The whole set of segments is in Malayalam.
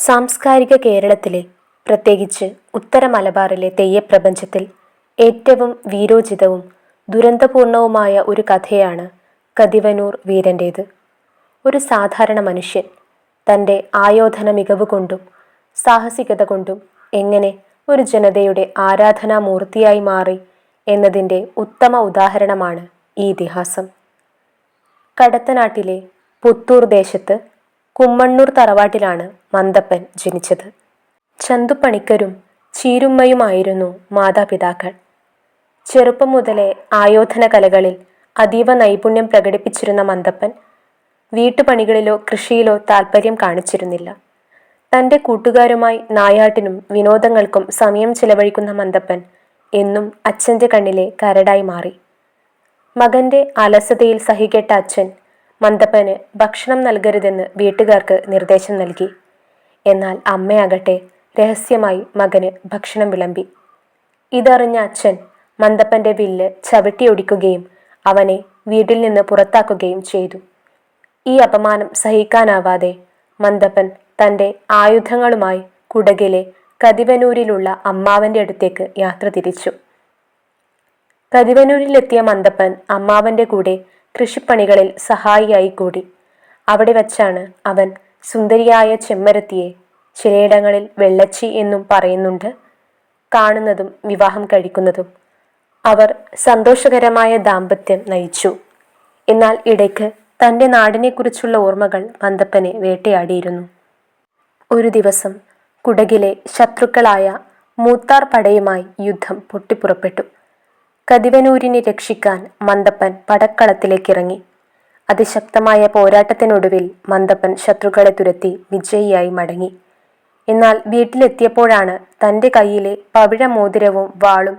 സാംസ്കാരിക കേരളത്തിലെ പ്രത്യേകിച്ച് ഉത്തര മലബാറിലെ തെയ്യപ്രപഞ്ചത്തിൽ ഏറ്റവും വീരോചിതവും ദുരന്തപൂർണവുമായ ഒരു കഥയാണ് കതിവനൂർ വീരന്റേത് ഒരു സാധാരണ മനുഷ്യൻ തന്റെ ആയോധന മികവ് കൊണ്ടും സാഹസികത കൊണ്ടും എങ്ങനെ ഒരു ജനതയുടെ ആരാധനാമൂർത്തിയായി മാറി എന്നതിന്റെ ഉത്തമ ഉദാഹരണമാണ് ഈ ഇതിഹാസം. കടത്തനാട്ടിലെ പുത്തൂർ ദേശത്ത് കുമ്മണ്ണൂർ തറവാട്ടിലാണ് മന്തപ്പൻ ജനിച്ചത്. ചന്തുപണിക്കരും ചീരുമ്മയുമായിരുന്നു മാതാപിതാക്കൾ. ചെറുപ്പം മുതലേ ആയോധന കലകളിൽ അതീവ നൈപുണ്യം പ്രകടിപ്പിച്ചിരുന്ന മന്തപ്പൻ വീട്ടുപണികളിലോ കൃഷിയിലോ താൽപ്പര്യം കാണിച്ചിരുന്നില്ല. തന്റെ കൂട്ടുകാരുമായി നായാട്ടിനും വിനോദങ്ങൾക്കും സമയം ചിലവഴിക്കുന്ന മന്തപ്പൻ എന്നും അച്ഛന്റെ കണ്ണിലെ കരടായി മാറി. മകന്റെ അലസതയിൽ സഹികെട്ട അച്ഛൻ മന്തപ്പന് ഭക്ഷണം നൽകരുതെന്ന് വീട്ടുകാർക്ക് നിർദ്ദേശം നൽകി. എന്നാൽ അമ്മയാകട്ടെ രഹസ്യമായി മകന് ഭക്ഷണം വിളമ്പി. ഇതറിഞ്ഞ അച്ഛൻ മന്തപ്പന്റെ വില്ല് ചവിട്ടിയൊടിക്കുകയും അവനെ വീട്ടിൽ നിന്ന് പുറത്താക്കുകയും ചെയ്തു. ഈ അപമാനം സഹിക്കാനാവാതെ മന്തപ്പൻ തന്റെ ആയുധങ്ങളുമായി കുടകിലെ കതിവനൂരിലുള്ള അമ്മാവന്റെ അടുത്തേക്ക് യാത്ര തിരിച്ചു. കതിവനൂരിലെത്തിയ മന്തപ്പൻ അമ്മാവന്റെ കൂടെ കൃഷിപ്പണികളിൽ സഹായിയായി കൂടി അവിടെ വച്ചാണ് അവൻ സുന്ദരിയായ ചെമ്മരത്തിയെ ചിലയിടങ്ങളിൽ വെള്ളച്ചി എന്നും പറയുന്നുണ്ട് കാണുന്നതും വിവാഹം കഴിക്കുന്നതും. അവർ സന്തോഷകരമായ ദാമ്പത്യം നയിച്ചു. എന്നാൽ ഇടയ്ക്ക് തന്റെ നാടിനെക്കുറിച്ചുള്ള ഓർമ്മകൾ മന്ദപ്പനെ വേട്ടയാടിയിരുന്നു. ഒരു ദിവസം കുടകിലെ ശത്രുക്കളായ മൂത്താർ പടയുമായി യുദ്ധം പൊട്ടിപ്പുറപ്പെട്ടു. കതിവനൂരിനെ രക്ഷിക്കാൻ മന്തപ്പൻ പടക്കളത്തിലേക്കിറങ്ങി. അതിശക്തമായ പോരാട്ടത്തിനൊടുവിൽ മന്ദപ്പൻ ശത്രുക്കളെ തുരത്തി വിജയിയായി മടങ്ങി. എന്നാൽ വീട്ടിലെത്തിയപ്പോഴാണ് തന്റെ കയ്യിലെ പവിഴ മോതിരവും വാളും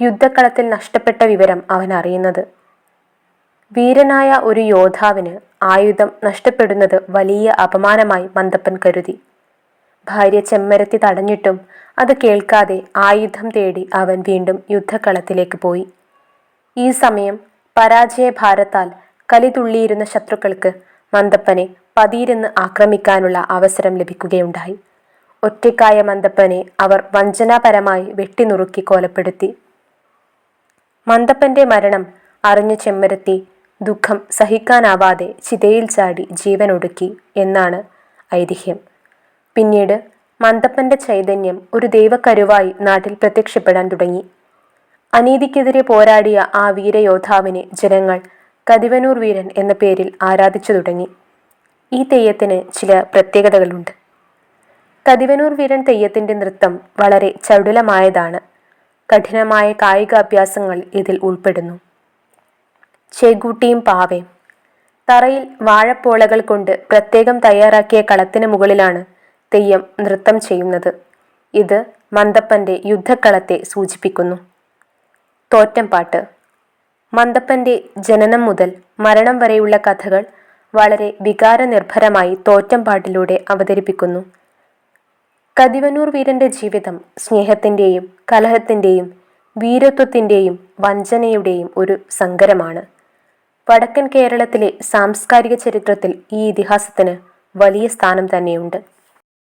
യുദ്ധക്കളത്തിൽ നഷ്ടപ്പെട്ട വിവരം അവൻ അറിയുന്നത്. വീരനായ ഒരു യോദ്ധാവിന് ആയുധം നഷ്ടപ്പെടുന്നത് വലിയ അപമാനമായി മന്ദപ്പൻ കരുതി. ഭാര്യ ചെമ്മരത്തി തടഞ്ഞിട്ടും അത് കേൾക്കാതെ ആയുധം തേടി അവൻ വീണ്ടും യുദ്ധക്കളത്തിലേക്ക് പോയി. ഈ സമയം പരാജയ ഭാരത്താൽ കലിതുള്ളിയിരുന്ന ശത്രുക്കൾക്ക് മന്ദപ്പനെ പതിയിരുന്ന് ആക്രമിക്കാനുള്ള അവസരം ലഭിക്കുകയുണ്ടായി. ഒറ്റയ്ക്കായ മന്ദപ്പനെ അവർ വഞ്ചനാപരമായി വെട്ടിനുറുക്കി കൊലപ്പെടുത്തി. മന്ദപ്പന്റെ മരണം അറിഞ്ഞു ചെമ്മരത്തി ദുഃഖം സഹിക്കാനാവാതെ ചിതയിൽ ചാടി ജീവനൊടുക്കി എന്നാണ് ഐതിഹ്യം. പിന്നീട് മന്തപ്പന്റെ ചൈതന്യം ഒരു ദൈവക്കരുവായി നാട്ടിൽ പ്രത്യക്ഷപ്പെടാൻ തുടങ്ങി. അനീതിക്കെതിരെ പോരാടിയ ആ വീരയോദ്ധാവിനെ ജനങ്ങൾ കതിവനൂർ വീരൻ എന്ന പേരിൽ ആരാധിച്ചു തുടങ്ങി. ഈ തെയ്യത്തിന് ചില പ്രത്യേകതകളുണ്ട്. കതിവനൂർ വീരൻ തെയ്യത്തിന്റെ നൃത്തം വളരെ ചടുലമായതാണ്. കഠിനമായ കായികാഭ്യാസങ്ങൾ ഇതിൽ ഉൾപ്പെടുന്നു. ചേകൂട്ടിയും പാവയും. തറയിൽ വാഴപ്പോളകൾ കൊണ്ട് പ്രത്യേകം തയ്യാറാക്കിയ കളത്തിന് മുകളിലാണ് തെയ്യം നൃത്തം ചെയ്യുന്നത്. ഇത് മന്ദപ്പന്റെ യുദ്ധക്കളത്തെ സൂചിപ്പിക്കുന്നു. തോറ്റംപാട്ട് മന്ദപ്പന്റെ ജനനം മുതൽ മരണം വരെയുള്ള കഥകൾ വളരെ വികാരനിർഭരമായി തോറ്റംപാട്ടിലൂടെ അവതരിപ്പിക്കുന്നു. കതിവനൂർ വീരന്റെ ജീവിതം സ്നേഹത്തിന്റെയും കലഹത്തിന്റെയും വീരത്വത്തിന്റെയും വഞ്ചനയുടെയും ഒരു സങ്കരമാണ്. വടക്കൻ കേരളത്തിലെ സാംസ്കാരിക ചരിത്രത്തിൽ ഈ ഇതിഹാസത്തിന് വലിയ സ്ഥാനം തന്നെയുണ്ട്.